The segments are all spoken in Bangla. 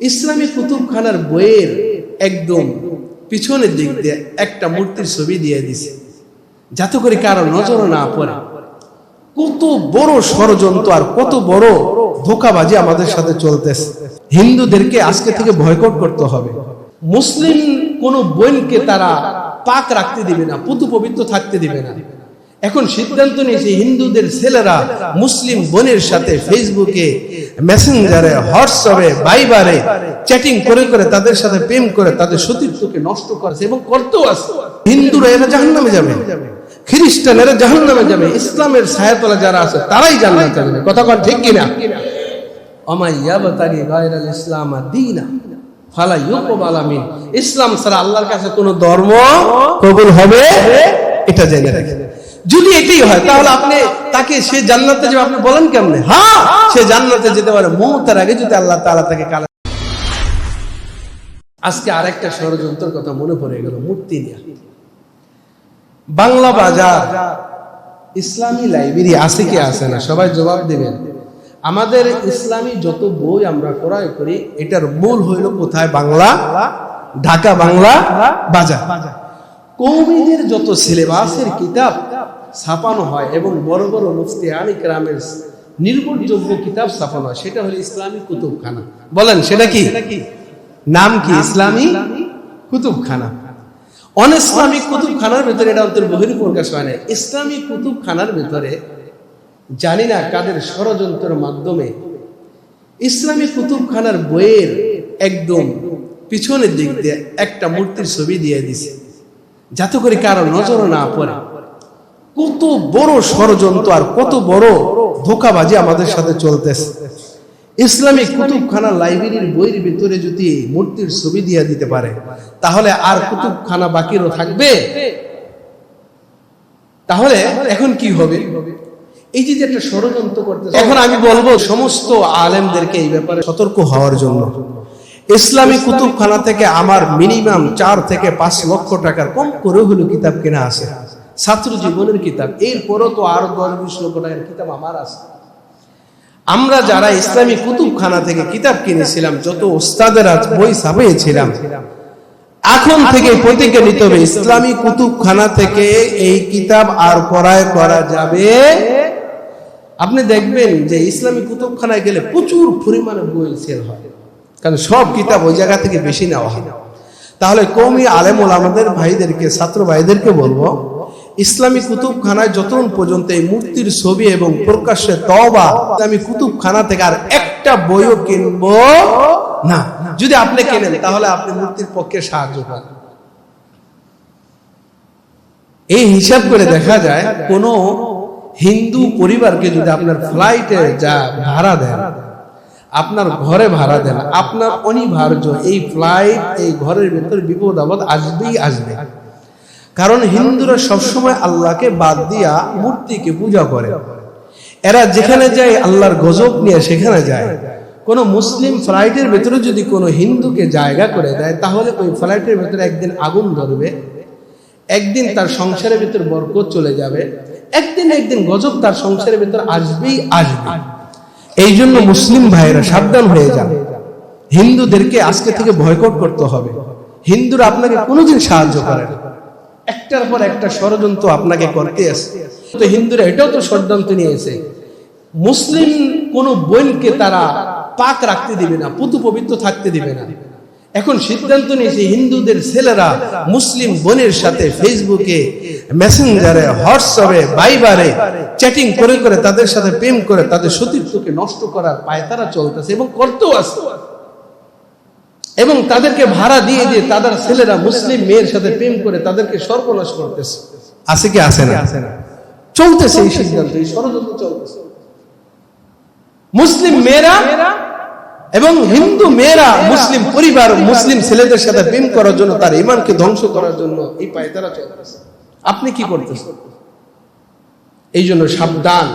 ইসলামী কুতুবখানার বইয়ের একদম পিছনের দিক দিয়ে একটা মূর্তির ছবি দিয়ে দিছে। যাতে করে কারও নজর না পড়ে। কত বড় ষড়যন্ত্র আর কত বড় ধোকাবাজি আমাদের সাথে চলতেছে। হিন্দুদেরকে আজকে থেকে বয়কট করতে হবে। মুসলিম কোন বোনকে তারা পাক রাখতে দিবে না, পুতু পবিত্র থাকতে দিবে না। এখন সিদ্ধান্ত নিয়েছে হিন্দুদের ছেলেরা মুসলিম বোনের সাথে ফেসবুকে, মেসেঞ্জারে, হোয়াটসঅ্যাপে বাইবারে চ্যাটিং করে করে তাদের সাথে প্রেম করে তাদের সতীর্থকে নষ্ট করেছে এবং করতেও আছে। হিন্দুরা এরা জাহান্নামে যাবে। খ্রিস্টানেরা জাহান্নামে যাবে। ইসলামের ছায়াতলা যারা আছে, তারাই জান্নাতে যাবে। কথা কন ঠিক কিনা? অমাইয়াবতারি গায়রাল ইসলাম দীনা, ফালা ইউকবাল আমিন। ইসলাম ছাড়া আল্লাহর কাছে কোনো ধর্ম কবুল হবে? এটা জেনে রাখেন যদি এটাই হয় তাহলে আপনি তাকে সে জান্নাতে যাবে আপনি বলেন কেমনে? হ্যাঁ সে জান্নাতে যেতে পারে। মৌতের আগে যদি আল্লাহ তাআলা তাকে কালা আজকে আরেকটা ষড়যন্ত্রের কথা মনে পড়ে গেল মূর্তি নিয়ে। বাংলা বাজার ইসলামী লাইব্রেরি আছে কি আছে না? সবাই জবাব দেবেন। আমাদের ইসলামী যত বই আমরা ক্রয় করি এটার মূল হইল কোথায়? বাংলা ঢাকা বাংলা বাজার। কৌমিদের যত সিলেবাসের কিতাব ছাপানো হয় এবং বড় বড় মুফতি আলী গ্রামের নির্ভরযোগ্য কিতাব ছাপানো হয়। সেটা হলো ইসলামী কুতুবখানা। বলেন সেটা কি? নাম কি? ইসলামী কুতুবখানা। অন ইসলামিক কুতুবখানার ভেতরে এটা অন্তর বহির প্রকাশ হয় না ইসলামী কুতুবখানার ভেতরে জানি না কাদের ষড়যন্ত্রের মাধ্যমে ইসলামী কুতুবখানার বইয়ের একদম পিছনের দিক দিয়ে একটা মূর্তির ছবি দিয়ে দিছে। যাতে করে কারও নজর না পড়ে। কত বড় ষড়যন্ত্র আর কত বড় ধোকাবাজি আমাদের সাথে চলতেছে। ইসলামিক কুতুবখানা লাইব্রেরির বইয়ের ভিতরে যদি মূর্তির ছবি দিয়ে দিতে পারে তাহলে আর কুতুবখানা বাকিরও থাকবে। তাহলে এখন কি হবে? এই যে একটা ষড়যন্ত্র করতে এখন আমি বলব সমস্ত আলেমদেরকে এই ব্যাপারে সতর্ক হওয়ার জন্য। ইসলামী কুতুবখানা থেকে আমার মিনিমাম চার থেকে পাঁচ লক্ষ টাকার কম করে হলো কিতাব কেনা আছে। ছাত্র জীবনের কিতাব। এরপরও তো আরও দশ, বিশ লক্ষ কিতাব আমার আছে। আমরা যারা ইসলামী কুতুবখানা থেকে কিতাব কিনেছিলাম, যত ওস্তাদেরা বই ছাপিয়েছিলাম, এখন থেকে প্রতিজ্ঞা নিতে হবে, ইসলামী কুতুবখানা থেকে এই কিতাব আর পড়ায় করা যাবে। আপনি দেখবেন যে ইসলামী কুতুবখানায় গেলে প্রচুর পরিমাণে বই সেল হয়। কারণ সব কিতাব ওই জায়গা থেকে বেশি নেওয়া হয়। তাহলে কৌমি আলেমুল আমাদের ভাইদেরকে, ছাত্র ভাইদেরকে বলব ইসলামী কুতুবখানায় যতক্ষণ পর্যন্ত এই মূর্তির ছবি এবং প্রকাশ্যে তবা ইসলামী কুতুবখানা থেকে আর একটা বইও কিনবো না। যদি আপনি কেনেন, তাহলে আপনি মূর্তির পক্ষে সাহায্য করেন এই হিসাব করে দেখা যায়, কোন হিন্দু পরিবারকে যদি আপনার ফ্লাইটে যা ভাড়া দেন, আপনার ঘরে ভাড়া দেন, আপনার অনিবার্য এই ফ্লাইট এই ঘরের ভেতর বিপদ আপদ আসবেই আসবে। কারণ হিন্দুরা সবসময় আল্লাহকে বাদ দিয়া মূর্তিকে পূজা করে। এরা যেখানে যায়, আল্লাহর গজব নিয়ে সেখানে যায়। কোন মুসলিম ফ্লাইটের ভেতরে যদি কোনো হিন্দুকে জায়গা করে দেয়, তাহলে ওই ফ্লাইটের ভেতরে একদিন আগুন ধরবে, একদিন তার সংসারের ভিতর বরকত চলে যাবে, একদিন একদিন গজব তার সংসারের ভিতর আসবেই আসবে। এই জন্য মুসলিম ভাইয়েরা সাবধান হয়ে যান। হিন্দুদেরকে আজকে থেকে বয়কট করতে হবে। হিন্দুরা আপনাকে কোনোদিন সাহায্য করে না। একটার পর একটা ষড়যন্ত্র আপনাকে করতে আসে তো হিন্দুরা এটাও তো ষড়যন্ত্র নিয়েছে মুসলিম কোন বোনকে তারা পাক রাখতে দিবে না, পুতু পবিত্র থাকতে দিবে না। এখন সিদ্ধান্ত নিয়েছে হিন্দুদের ছেলেরা মুসলিম বোনের সাথে ফেসবুকে, মেসেঞ্জারে, হোয়াটসঅ্যাপে বাইবারে চ্যাটিং করে করে তাদের সাথে প্রেম করে তাদের সতীর্থকে নষ্ট করার পায় তারা চলতেছে এবং করতেও আছে এবং তাদেরকে ভাড়া দিয়ে দিয়ে তাদের ছেলেরা মুসলিম মেয়ের সাথে প্রেম করে তাদেরকে সর্বনাশ করতেছে। আছে কি আছে না? চলতেছে এই সিদ্ধান্ত এই ষড়যন্ত্র চলতেছে। মুসলিম মেয়েরা এবং হিন্দু মেয়েরা মুসলিম পরিবার মুসলিম ছেলেদের সাথে প্রেম করার জন্য তার ইমানকে ধ্বংস করার জন্য এই পায়তারা চলতেছে। আপনি কি করতেছেন? এই জন্য সাবধান।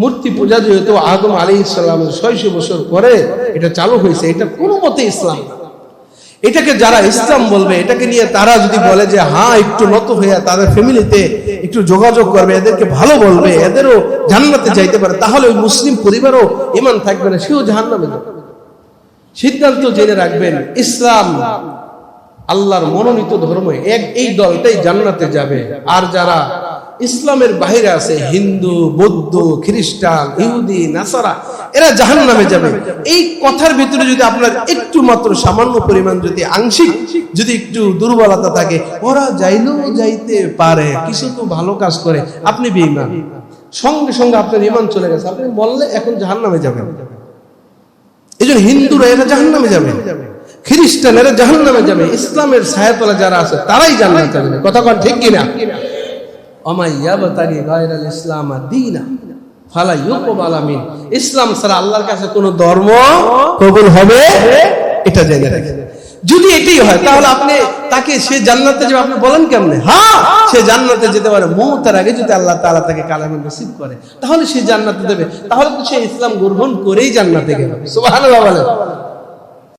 মূর্তি পূজা যেহেতু আদম আলী ইসলাম ছয়শো বছর পরে এটা চালু হয়েছে এটা কোনো মতে ইসলাম না। এটাকে যারা ইসলাম বলবে, এটাকে নিয়ে তারা যদি বলে যে হ্যাঁ একটু নত হয়ে তাদের ফ্যামিলিতে একটু যোগাযোগ করবে, এদেরকে ভালো বলবে, এদেরও জান্নাতে যাইতে পারে, তাহলে ওই মুসলিম পরিবারও ইমান থাকবে না, সেও জাহান্নামে যাবে। সিদ্ধান্ত জেনে রাখবেন, ইসলাম আল্লাহর মনোনীত ধর্ম এক, এই দলটাই জান্নাতে যাবে। আর যারা ইসলামের বাইরে আছে হিন্দু, বৌদ্ধ, খ্রিস্টান, ইহুদি, নাসারা, এরা জাহান নামে যাবে। এই কথার ভিতরে যদি আপনার একটু মাত্র সামান্য পরিমাণ যদি আংশিক যদি একটু দুর্বলতা থাকে, ওরা যাইলেও যাইতে পারে, কিছু তো ভালো কাজ করে। আপনি বেঈমান। সঙ্গে সঙ্গে আপনার ইমান চলে গেছে। আপনি বললে এখন জাহান নামে যাবেন। এই জন্য হিন্দুরা এরা জাহান নামে যাবে। খ্রিস্টান এরা জাহান নামে যাবে। ইসলামের ছায়াতলা যারা আছে, তারাই জান্নাত যাবে। কথা কন ঠিক কিনা? ইসলাম আল্লাহর কাছে কোন ধর্ম কবুল হবে? এটা জেনে রাখেন। যদি এটাই হয়, তাহলে আপনি তাকে সে জান্নাতে যাবে, আপনি বলেন কেমনে? হ্যাঁ সে জান্নাতে যেতে পারে। মৌতার আগে যদি আল্লাহ তাআলা তাকে কালামে নসিব করে, তাহলে সে জান্নাতে দেবে তাহলে তো সে ইসলাম গ্রহণ করেই জান্নাতে গেল। সুবহানাল্লাহ